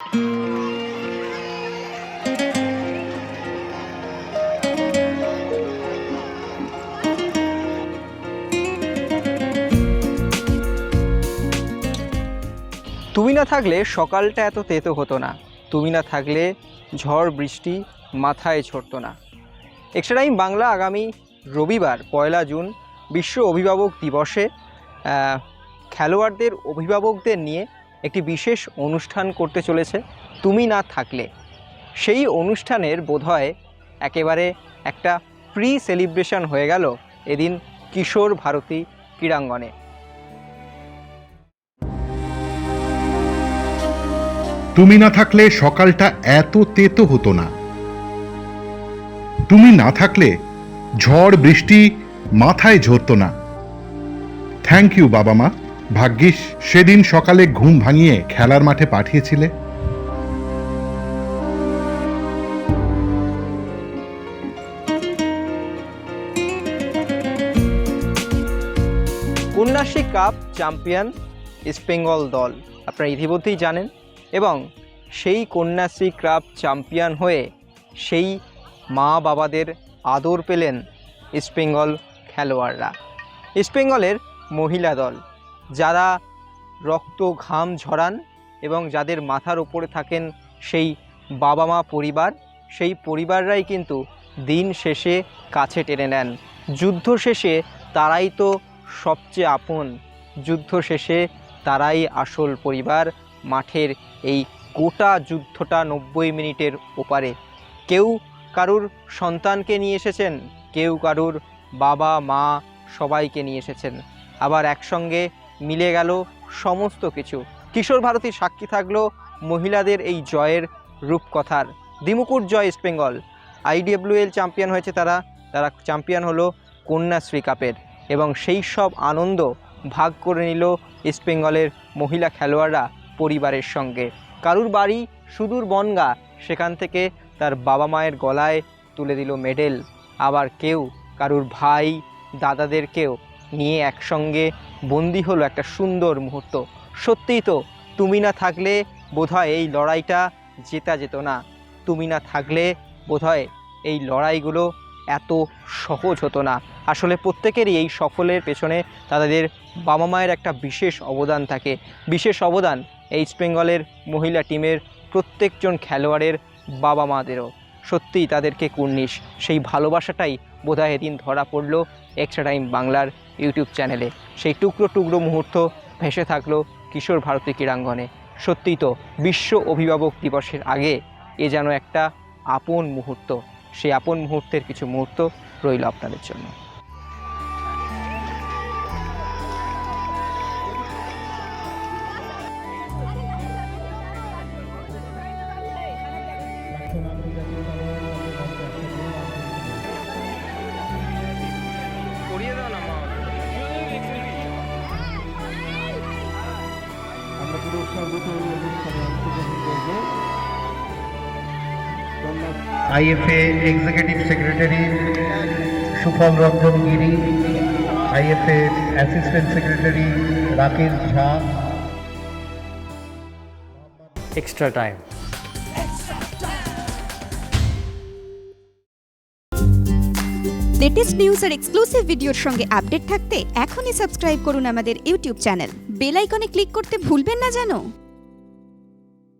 তুমি না থাকলে সকালটা এত তেতো হতো না। তুমি না থাকলে ঝড় বৃষ্টি মাথায় ছড়তো না। এক্সট্রা টাইম বাংলা আগামী রবিবার, পয়লা জুন, বিশ্ব অভিভাবক দিবসে খেলোয়াড়দের অভিভাবকদের নিয়ে একটি বিশেষ অনুষ্ঠান করতে চলেছে, তুমি না থাকলে। সেই অনুষ্ঠানের বোধহয় একেবারে একটা প্রি সেলিব্রেশন হয়ে গেল এদিন কিশোর ভারতী ক্রীড়াঙ্গনে। তুমি না থাকলে সকালটা এত তেতো হতো না। তুমি না থাকলে ঝড় বৃষ্টি মাথায় ঝরতো না। থ্যাংক ইউ বাবা মা। ভাগ্যিস, সেদিন সকালে ঘুম ভাঙিয়ে খেলার মাঠে পাঠিয়েছিলে। কন্যাশ্রী কাপ চ্যাম্পিয়ন ইস্টবেঙ্গল দল, আপনারা ইতিমধ্যেই জানেন, এবং সেই কন্যাশ্রী কাপ চ্যাম্পিয়ন হয়ে সেই মা বাবাদের আদর পেলেন ইস্টবেঙ্গল খেলোয়াড়রা। ইস্টবেঙ্গলের মহিলা দল যারা রক্ত ঘাম ঝরান এবং যাদের মাথার ওপরে থাকেন সেই বাবা মা পরিবার, সেই পরিবাররাই কিন্তু দিন শেষে কাছে টেনে নেন। যুদ্ধ শেষে তারাই তো সবচেয়ে আপন। যুদ্ধ শেষে তারাই আসল পরিবার মাঠের এই গোটা যুদ্ধটা নব্বই মিনিটের ওপারে। কেউ কারুর সন্তানকে নিয়ে এসেছেন, কেউ কারুর বাবা মা সবাইকে নিয়ে এসেছেন। আবার একসঙ্গে মিলে গেল সমস্ত কিছু। কিশোর ভারতী সাক্ষী থাকল মহিলাদের এই জয়ের রূপকথার। দিমুকুট জয় ইস্ট বেঙ্গল। আইডিএফডব্লিউএল চ্যাম্পিয়ন হয়েছে তারা। তারা চ্যাম্পিয়ন হলো কন্যাশ্রী কাপের এবং সেই সব আনন্দ ভাগ করে নিল ইস্টবেঙ্গলের মহিলা খেলোয়াড়রা পরিবারের সঙ্গে। কারুর বাড়ি সুদূর বনগা, সেখান থেকে তার বাবা মায়ের গলায় তুলে দিল মেডেল। আবার কেউ, কারুর ভাই, দাদাদেরকেও নিয়ে একসঙ্গে বন্দি হলো একটা সুন্দর মুহূর্ত। সত্যিই তো, তুমি না থাকলে বোধহয় এই লড়াইটা জেতা যেত না। তুমি না থাকলে বোধহয় এই লড়াইগুলো এত সহজ হতো না। আসলে প্রত্যেকেরই এই সফলের পেছনে তাদের বাবা মায়ের একটা বিশেষ অবদান থাকে। বিশেষ অবদান ইস্ট বেঙ্গলের মহিলা টিমের প্রত্যেকজন খেলোয়াড়ের বাবা মাদেরও সত্যিই তাদেরকে কুর্নিশ। সেই ভালোবাসাটাই বোধহয় এদিন ধরা পড়ল এক্সট্রা টাইম বাংলার ইউটিউব চ্যানেলে। সেই টুকরো টুকরো মুহূর্ত ভেসে থাকল কিশোর ভারতী ক্রীড়াঙ্গনে। সত্যিই তো, বিশ্ব অভিভাবক দিবসের আগে এ যেন একটা আপন মুহূর্ত। সেই আপন মুহূর্তের কিছু মুহূর্ত রইল আপনাদের জন্য। আমরা IFA executive secretary Sufal Ranjan Giri IFA assistant secretary Rakesh Jha. Extra time latest news আর এক্সক্লুসিভ ভিডিওর সঙ্গে আপডেট থাকতে এখনই সাবস্ক্রাইব করুন আমাদের ইউটিউব চ্যানেল বেল আইকনে ক্লিক করতে ভুলবেন না জানো